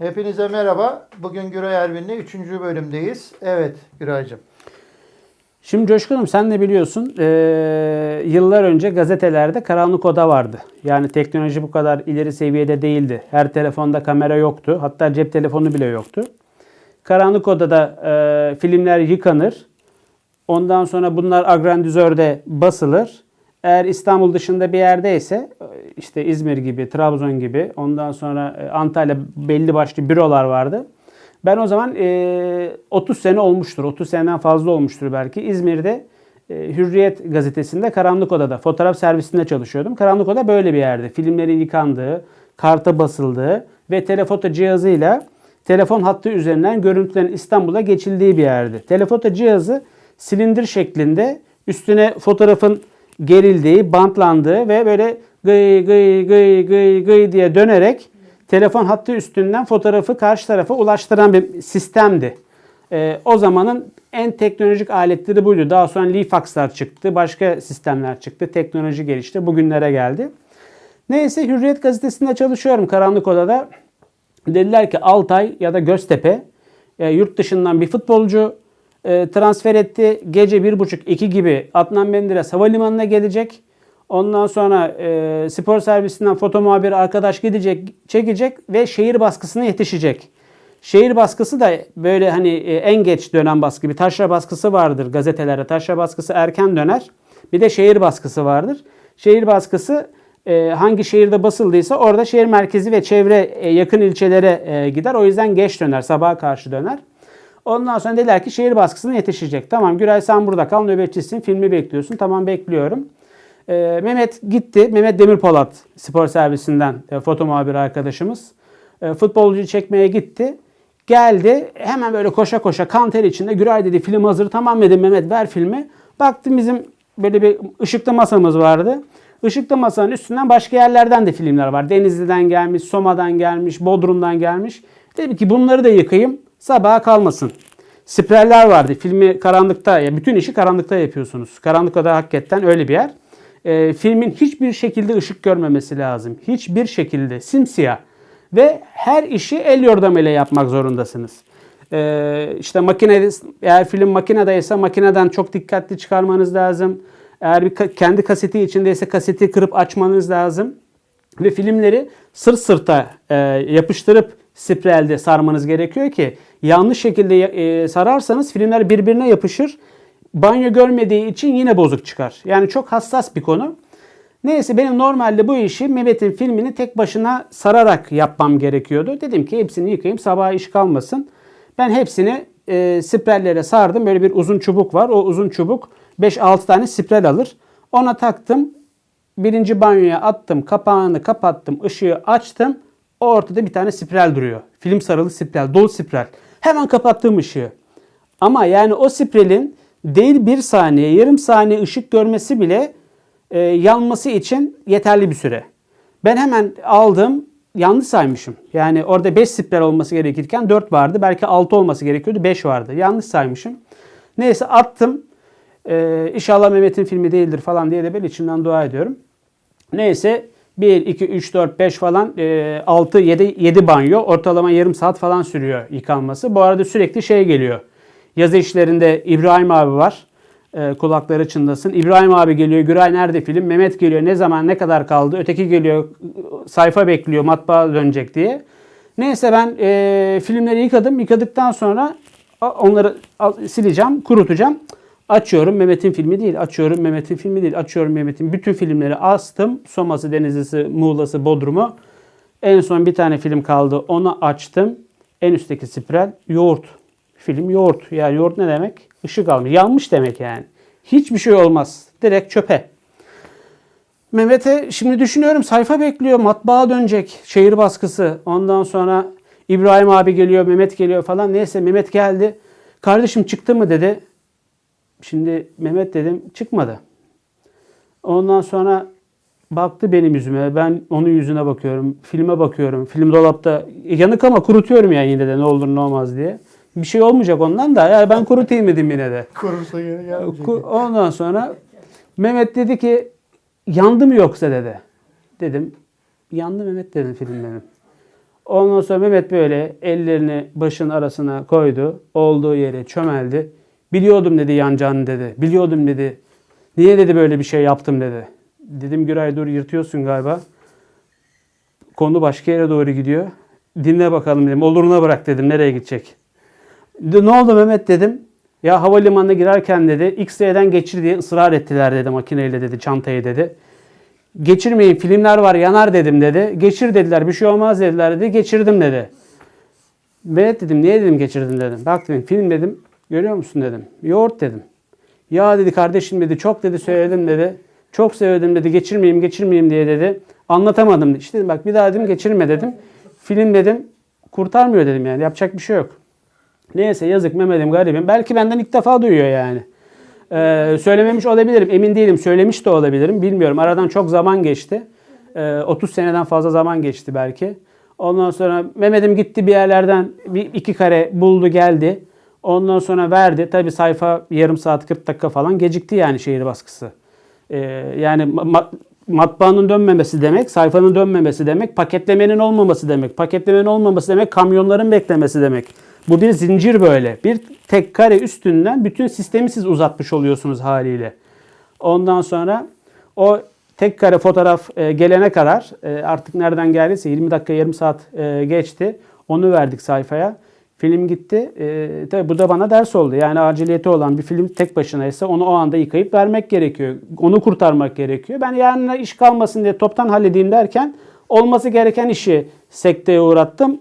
Hepinize merhaba. Bugün Güray Ervin'le 3. bölümdeyiz. Evet Güray'cığım. Şimdi Coşkun'um sen de biliyorsun eee, yıllar önce gazetelerde karanlık oda vardı. Yani teknoloji bu kadar ileri seviyede değildi. Her telefonda kamera yoktu. Hatta cep telefonu bile yoktu. Karanlık odada eee, filmler yıkanır. Ondan sonra bunlar agrandizörde basılır. Eğer İstanbul dışında bir yerdeyse işte İzmir gibi, Trabzon gibi ondan sonra e, Antalya belli başlı bürolar vardı. Ben o zaman e, 30 sene olmuştur. 30 seneden fazla olmuştur belki. İzmir'de e, Hürriyet gazetesinde Karanlık Oda'da fotoğraf servisinde çalışıyordum. Karanlık Oda böyle bir yerdi. Filmlerin yıkandığı, karta basıldığı ve telefoto cihazıyla telefon hattı üzerinden görüntülerin İstanbul'a geçildiği bir yerdi. Telefoto cihazı silindir şeklinde üstüne fotoğrafın gerildiği, bantlandığı ve böyle gıy gıy gıy gıy gıy diye dönerek telefon hattı üstünden fotoğrafı karşı tarafa ulaştıran bir sistemdi. Ee, o zamanın en teknolojik aletleri buydu. Daha sonra Lifax'lar çıktı, başka sistemler çıktı, teknoloji gelişti, bugünlere geldi. Neyse Hürriyet gazetesinde çalışıyorum karanlık odada. Dediler ki Altay ya da Göztepe e, yurt dışından bir futbolcu e, transfer etti. Gece 1.30-2 gibi Adnan Menderes havalimanına gelecek. Ondan sonra e, spor servisinden foto muhabiri arkadaş gidecek, çekecek ve şehir baskısına yetişecek. Şehir baskısı da böyle hani e, en geç dönen baskı. Bir taşra baskısı vardır gazetelere. Taşra baskısı erken döner. Bir de şehir baskısı vardır. Şehir baskısı e, hangi şehirde basıldıysa orada şehir merkezi ve çevre e, yakın ilçelere e, gider. O yüzden geç döner, sabaha karşı döner. Ondan sonra dediler ki şehir baskısına yetişecek. Tamam Güray sen burada kal nöbetçisin, filmi bekliyorsun. Tamam bekliyorum. E, Mehmet gitti. Mehmet Demirpolat spor servisinden e, foto muhabiri arkadaşımız. E, futbolcuyu çekmeye gitti. Geldi hemen böyle koşa koşa kan ter içinde Güray dedi film hazır tamam dedim Mehmet ver filmi. Baktım bizim böyle bir ışıklı masamız vardı. Işıklı masanın üstünden başka yerlerden de filmler var. Denizli'den gelmiş, Soma'dan gelmiş, Bodrum'dan gelmiş. Dedim ki bunları da yıkayayım sabaha kalmasın. Spreller vardı. Filmi karanlıkta, ya bütün işi karanlıkta yapıyorsunuz. Karanlıkta da hakikaten öyle bir yer. Ee, filmin hiçbir şekilde ışık görmemesi lazım. Hiçbir şekilde simsiyah. Ve her işi el yordamıyla yapmak zorundasınız. Ee, işte makine eğer film makinedeyse makineden çok dikkatli çıkarmanız lazım. Eğer bir ka- kendi kaseti içindeyse kaseti kırıp açmanız lazım. Ve filmleri sırt sırta e, yapıştırıp sprelde sarmanız gerekiyor ki yanlış şekilde e, sararsanız filmler birbirine yapışır. Banyo görmediği için yine bozuk çıkar. Yani çok hassas bir konu. Neyse benim normalde bu işi Mehmet'in filmini tek başına sararak yapmam gerekiyordu. Dedim ki hepsini yıkayayım sabah iş kalmasın. Ben hepsini e, sprellere sardım. Böyle bir uzun çubuk var. O uzun çubuk 5-6 tane sprel alır. Ona taktım. Birinci banyoya attım. Kapağını kapattım. ışığı açtım. O ortada bir tane sprel duruyor. Film sarılı sprel. Dolu sprel. Hemen kapattım ışığı. Ama yani o sprelin değil bir saniye, yarım saniye ışık görmesi bile e, yanması için yeterli bir süre. Ben hemen aldım, yanlış saymışım. Yani orada 5 sprel olması gerekirken 4 vardı. Belki 6 olması gerekiyordu, 5 vardı. Yanlış saymışım. Neyse attım. E, inşallah Mehmet'in filmi değildir falan diye de ben içimden dua ediyorum. Neyse 1, 2, 3, 4, 5 falan e, 6, 7, 7 banyo. Ortalama yarım saat falan sürüyor yıkanması. Bu arada sürekli şey geliyor. Yazı işlerinde İbrahim abi var. E, kulakları çınlasın. İbrahim abi geliyor. Güray nerede film? Mehmet geliyor. Ne zaman ne kadar kaldı? Öteki geliyor. Sayfa bekliyor. Matbaa dönecek diye. Neyse ben e, filmleri yıkadım. Yıkadıktan sonra onları sileceğim, kurutacağım. Açıyorum Mehmet'in filmi değil. Açıyorum Mehmet'in filmi değil. Açıyorum Mehmet'in bütün filmleri astım. Soma'sı, Denizli'si, Muğla'sı, Bodrum'u. En son bir tane film kaldı. Onu açtım. En üstteki sprel yoğurt. Film yoğurt. Yani yoğurt ne demek? Işık almış. Yanmış demek yani. Hiçbir şey olmaz. Direkt çöpe. Mehmet'e şimdi düşünüyorum sayfa bekliyor. Matbaa dönecek. Şehir baskısı. Ondan sonra İbrahim abi geliyor. Mehmet geliyor falan. Neyse Mehmet geldi. Kardeşim çıktı mı dedi. Şimdi Mehmet dedim çıkmadı. Ondan sonra baktı benim yüzüme. Ben onun yüzüne bakıyorum. Filme bakıyorum. Film dolapta yanık ama kurutuyorum yani yine de ne olur ne olmaz diye. Bir şey olmayacak ondan da. Yani ben kurutayım dedim yine de. Kurursa geri gelmeyecek. Ondan sonra Mehmet dedi ki yandı mı yoksa dedi. Dedim yandı Mehmet dedim film benim. Ondan sonra Mehmet böyle ellerini başın arasına koydu. Olduğu yere çömeldi. Biliyordum dedi yanacağını dedi. Biliyordum dedi. Niye dedi böyle bir şey yaptım dedi. Dedim Güray dur yırtıyorsun galiba. Konu başka yere doğru gidiyor. Dinle bakalım dedim. Oluruna bırak dedim. Nereye gidecek? De, ne oldu Mehmet dedim. Ya havalimanına girerken dedi X-ray'den geçir diye ısrar ettiler dedi makineyle dedi çantayı dedi. Geçirmeyin filmler var yanar dedim dedi. Geçir dediler bir şey olmaz dediler dedi. Geçirdim dedi. Ve dedim niye dedim geçirdin dedim. Bak dedim film dedim görüyor musun dedim. Yoğurt dedim. Ya dedi kardeşim dedi çok dedi söyledim dedi. Çok söyledim dedi geçirmeyeyim geçirmeyeyim diye dedi. Anlatamadım. İşte dedim bak bir daha dedim geçirme dedim. Film dedim kurtarmıyor dedim yani yapacak bir şey yok. Neyse yazık Mehmet'im garibim. Belki benden ilk defa duyuyor yani. Ee, söylememiş olabilirim. Emin değilim. Söylemiş de olabilirim. Bilmiyorum. Aradan çok zaman geçti. Ee, 30 seneden fazla zaman geçti belki. Ondan sonra Mehmet'im gitti bir yerlerden bir iki kare buldu geldi. Ondan sonra verdi. Tabi sayfa yarım saat 40 dakika falan gecikti yani şehir baskısı. Ee, yani ma- matbaanın dönmemesi demek, sayfanın dönmemesi demek, paketlemenin olmaması demek. Paketlemenin olmaması demek, kamyonların beklemesi demek. Bu bir zincir böyle. Bir tek kare üstünden bütün sistemi siz uzatmış oluyorsunuz haliyle. Ondan sonra o tek kare fotoğraf e, gelene kadar e, artık nereden geldiyse 20 dakika yarım saat e, geçti. Onu verdik sayfaya. Film gitti. E, tabii bu da bana ders oldu. Yani aciliyeti olan bir film tek başına ise onu o anda yıkayıp vermek gerekiyor. Onu kurtarmak gerekiyor. Ben yarına iş kalmasın diye toptan halledeyim derken olması gereken işi sekteye uğrattım.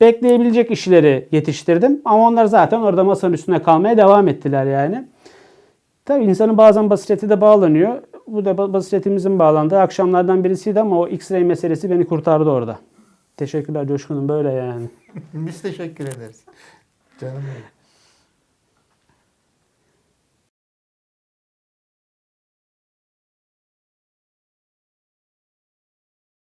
Bekleyebilecek işleri yetiştirdim. Ama onlar zaten orada masanın üstüne kalmaya devam ettiler yani. Tabii insanın bazen basireti de bağlanıyor. Bu da ba- basiretimizin bağlandığı akşamlardan birisiydi ama o X-ray meselesi beni kurtardı orada. Teşekkürler Coşkun'um böyle yani. Biz teşekkür ederiz. Canım benim.